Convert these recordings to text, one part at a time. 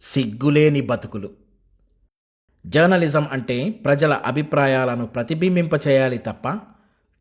సిగ్గులేని బతుకులు. జర్నలిజం అంటే ప్రజల అభిప్రాయాలను ప్రతిబింబింపచేయాలి తప్ప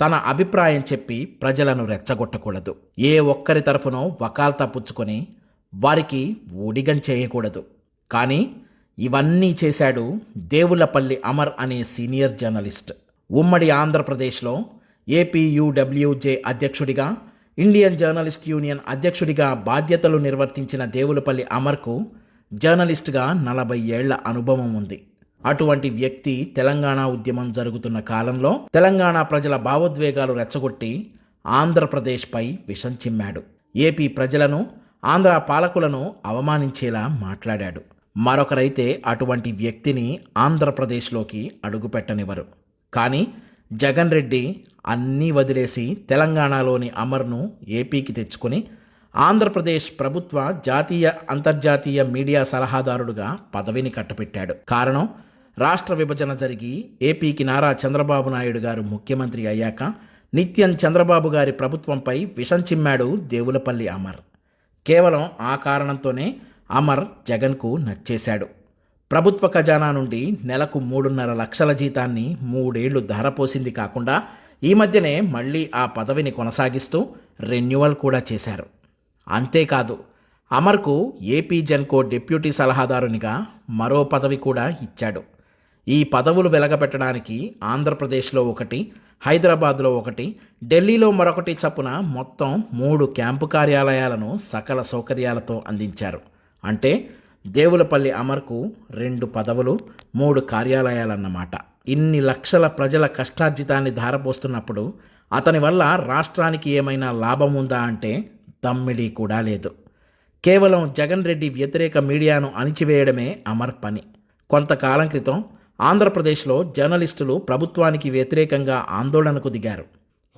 తన అభిప్రాయం చెప్పి ప్రజలను రెచ్చగొట్టకూడదు. ఏ ఒక్కరి తరఫునో వకాల్తా పుచ్చుకొని వారికి ఊడిగం చేయకూడదు. కానీ ఇవన్నీ చేశాడు దేవులపల్లి అమర్ అనే సీనియర్ జర్నలిస్ట్. ఉమ్మడి ఆంధ్రప్రదేశ్లో ఏపీయూడబ్ల్యూజే అధ్యక్షుడిగా ఇండియన్ జర్నలిస్ట్ యూనియన్ అధ్యక్షుడిగా బాధ్యతలు నిర్వర్తించిన దేవులపల్లి అమర్కు జర్నలిస్ట్గా నలభై ఏళ్ళ అనుభవం ఉంది. అటువంటి వ్యక్తి తెలంగాణ ఉద్యమం జరుగుతున్న కాలంలో తెలంగాణ ప్రజల భావోద్వేగాలు రెచ్చగొట్టి ఆంధ్రప్రదేశ్పై విషం చిమ్మాడు. ఏపీ ప్రజలను ఆంధ్ర పాలకులను అవమానించేలా మాట్లాడాడు. మరొకరైతే అటువంటి వ్యక్తిని ఆంధ్రప్రదేశ్లోకి అడుగుపెట్టనివ్వరు. కానీ జగన్ రెడ్డి అన్నీ వదిలేసి తెలంగాణలోని అమర్ను ఏపీకి తెచ్చుకొని ఆంధ్రప్రదేశ్ ప్రభుత్వ జాతీయ అంతర్జాతీయ మీడియా సలహాదారుడుగా పదవిని కట్టబెట్టాడు కారణం రాష్ట్ర విభజన జరిగి ఏపీకి నారా చంద్రబాబు నాయుడు గారు ముఖ్యమంత్రి అయ్యాక నిత్యం చంద్రబాబు గారి ప్రభుత్వంపై విషం చిమ్మాడు దేవులపల్లి అమర్. కేవలం ఆ కారణంతోనే అమర్ జగన్కు నచ్చేశాడు. ప్రభుత్వ ఖజానా నుండి నెలకు మూడున్నర లక్షల జీతాన్ని మూడేళ్ళు ధారపోసింది కాకుండా ఈ మధ్యనే మళ్ళీ ఆ పదవిని కొనసాగిస్తూ రెన్యువల్ కూడా చేశారు. అంతేకాదు అమర్కు ఏపీ జెన్కో డిప్యూటీ సలహాదారునిగా మరో పదవి కూడా ఇచ్చాడు. ఈ పదవులు వెలగబెట్టడానికి ఆంధ్రప్రదేశ్లో ఒకటి హైదరాబాద్లో ఒకటి ఢిల్లీలో మరొకటి చప్పున మొత్తం మూడు క్యాంపు కార్యాలయాలను సకల సౌకర్యాలతో అందించారు. అంటే దేవులపల్లి అమర్కు రెండు పదవులు మూడు కార్యాలయాలన్నమాట. ఇన్ని లక్షల ప్రజల కష్టార్జితాన్ని ధారపోస్తున్నప్పుడు అతని వల్ల రాష్ట్రానికి ఏమైనా లాభం ఉందా అంటే తమ్మిడి కూడా లేదు. కేవలం జగన్ రెడ్డి వ్యతిరేక మీడియాను అణిచివేయడమే అమర్ పని. కొంతకాలం క్రితం ఆంధ్రప్రదేశ్లో జర్నలిస్టులు ప్రభుత్వానికి వ్యతిరేకంగా ఆందోళనకు దిగారు.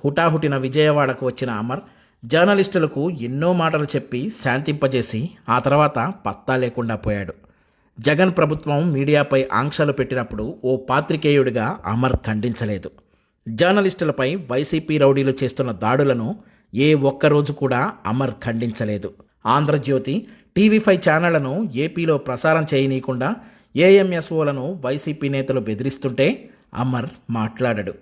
హుటాహుటిన విజయవాడకు వచ్చిన అమర్ జర్నలిస్టులకు ఎన్నో మాటలు చెప్పి శాంతింపజేసి ఆ తర్వాత పత్తా లేకుండా పోయాడు. జగన్ ప్రభుత్వం మీడియాపై ఆంక్షలు పెట్టినప్పుడు ఓ పాత్రికేయుడిగా అమర్ ఖండించలేదు. జర్నలిస్టులపై వైసీపీ రౌడీలు చేస్తున్న దాడులను ఏ ఒక్కరోజు కూడా అమర్ ఖండించలేదు. ఆంధ్రజ్యోతి టీవీ ఫైవ్ ఛానళ్ళను ఏపీలో ప్రసారం చేయనీయకుండా ఏఎంఎస్ఓలను వైసీపీ నేతలు బెదిరిస్తుంటే అమర్ మాట్లాడడు.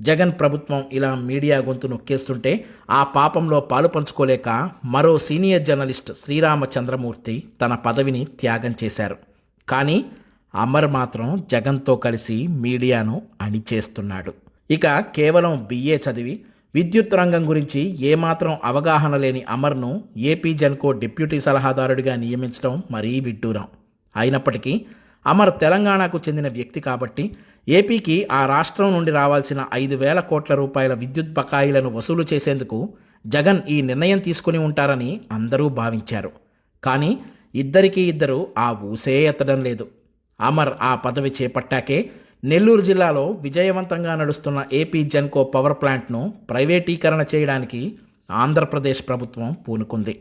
జగన్ ప్రభుత్వం ఇలా మీడియా గొంతు నొక్కేస్తుంటే ఆ పాపంలో పాలు పంచుకోలేక మరో సీనియర్ జర్నలిస్ట్ శ్రీరామచంద్రమూర్తి తన పదవిని త్యాగం చేశారు. కానీ అమర్ మాత్రం జగన్తో కలిసి మీడియాను అణిచేస్తున్నాడు. ఇక కేవలం బిఏ చదివి విద్యుత్ రంగం గురించి ఏమాత్రం అవగాహన లేని అమర్ను ఏపీ జన్కో డిప్యూటీ సలహాదారుడిగా నియమించడం మరీ విడ్డూరం. అయినప్పటికీ అమర్ తెలంగాణకు చెందిన వ్యక్తి కాబట్టి ఏపీకి ఆ రాష్ట్రం నుండి రావాల్సిన ఐదు వేల కోట్ల రూపాయల విద్యుత్ బకాయిలను వసూలు చేసేందుకు జగన్ ఈ నిర్ణయం తీసుకుని ఉంటారని అందరూ భావించారు. కానీ ఇద్దరికీ ఇద్దరు ఆ ఊసే ఎత్తడం లేదు. అమర్ ఆ పదవి చేపట్టాకే నెల్లూరు జిల్లాలో విజయవంతంగా నడుస్తున్న ఏపీ జెన్కో పవర్ ప్లాంట్ను ప్రైవేటీకరణ చేయడానికి ఆంధ్రప్రదేశ్ ప్రభుత్వం పూనుకుంది.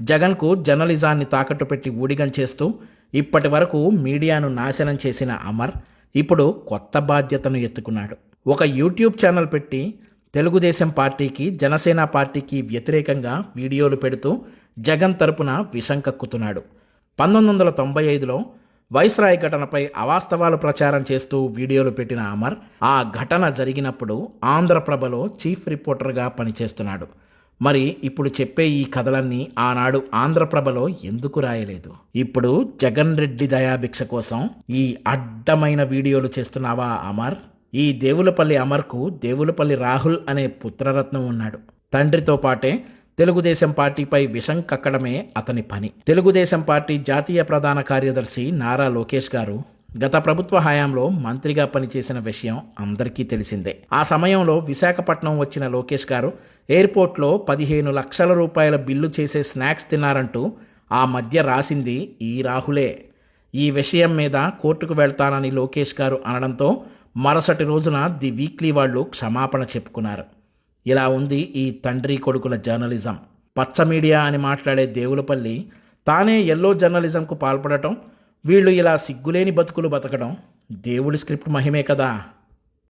జగన్కు జర్నలిజాన్ని తాకట్టు పెట్టి ఊడిగం చేస్తూ ఇప్పటి వరకు మీడియాను నాశనం చేసిన అమర్ ఇప్పుడు కొత్త బాధ్యతను ఎత్తుకున్నాడు. ఒక యూట్యూబ్ ఛానల్ పెట్టి తెలుగుదేశం పార్టీకి జనసేన పార్టీకి వ్యతిరేకంగా వీడియోలు పెడుతూ జగన్ తరపున విషం కక్కుతున్నాడు. పంతొమ్మిది వందల తొంభై ఐదులో వైస్రాయ్ ఘటనపై అవాస్తవాలు ప్రచారం చేస్తూ వీడియోలు పెట్టిన అమర్ ఆ ఘటన జరిగినప్పుడు ఆంధ్రప్రభలో చీఫ్ రిపోర్టర్గా పనిచేస్తున్నాడు. మరి ఇప్పుడు చెప్పే ఈ కథలన్నీ ఆనాడు ఆంధ్రప్రభలో ఎందుకు రాయలేదు? ఇప్పుడు జగన్ రెడ్డి దయాభిక్ష కోసం ఈ అడ్డమైన వీడియోలు చేస్తున్నావా అమర్? ఈ దేవులపల్లి అమర్కు దేవులపల్లి రాహుల్ అనే పుత్రరత్నం ఉన్నాడు. తండ్రితో పాటే తెలుగుదేశం పార్టీపై విషం కక్కడమే అతని పని. తెలుగుదేశం పార్టీ జాతీయ ప్రధాన కార్యదర్శి నారా లోకేష్ గారు గత ప్రభుత్వ హయాంలో మంత్రిగా పనిచేసిన విషయం అందరికీ తెలిసిందే. ఆ సమయంలో విశాఖపట్నం వచ్చిన లోకేష్ గారు ఎయిర్పోర్ట్లో పదిహేను లక్షల రూపాయల బిల్లు చేసే స్నాక్స్ తిన్నారంటూ ఆ మధ్య రాసింది ఈ రాహులే. ఈ విషయం మీద కోర్టుకు వెళ్తానని లోకేష్ గారు అనడంతో మరుసటి రోజున ది వీక్లీ వాళ్ళు క్షమాపణ చెప్పుకున్నారు. ఇలా ఉంది ఈ తండ్రి కొడుకుల జర్నలిజం. పచ్చ మీడియా అని మాట్లాడే దేవులపల్లి తానే ఎల్లో జర్నలిజంకు పాల్పడటం వీళ్ళు ఇలా సిగ్గులేని బతుకులు బతకడం దేవుడి స్క్రిప్ట్ మహిమే కదా.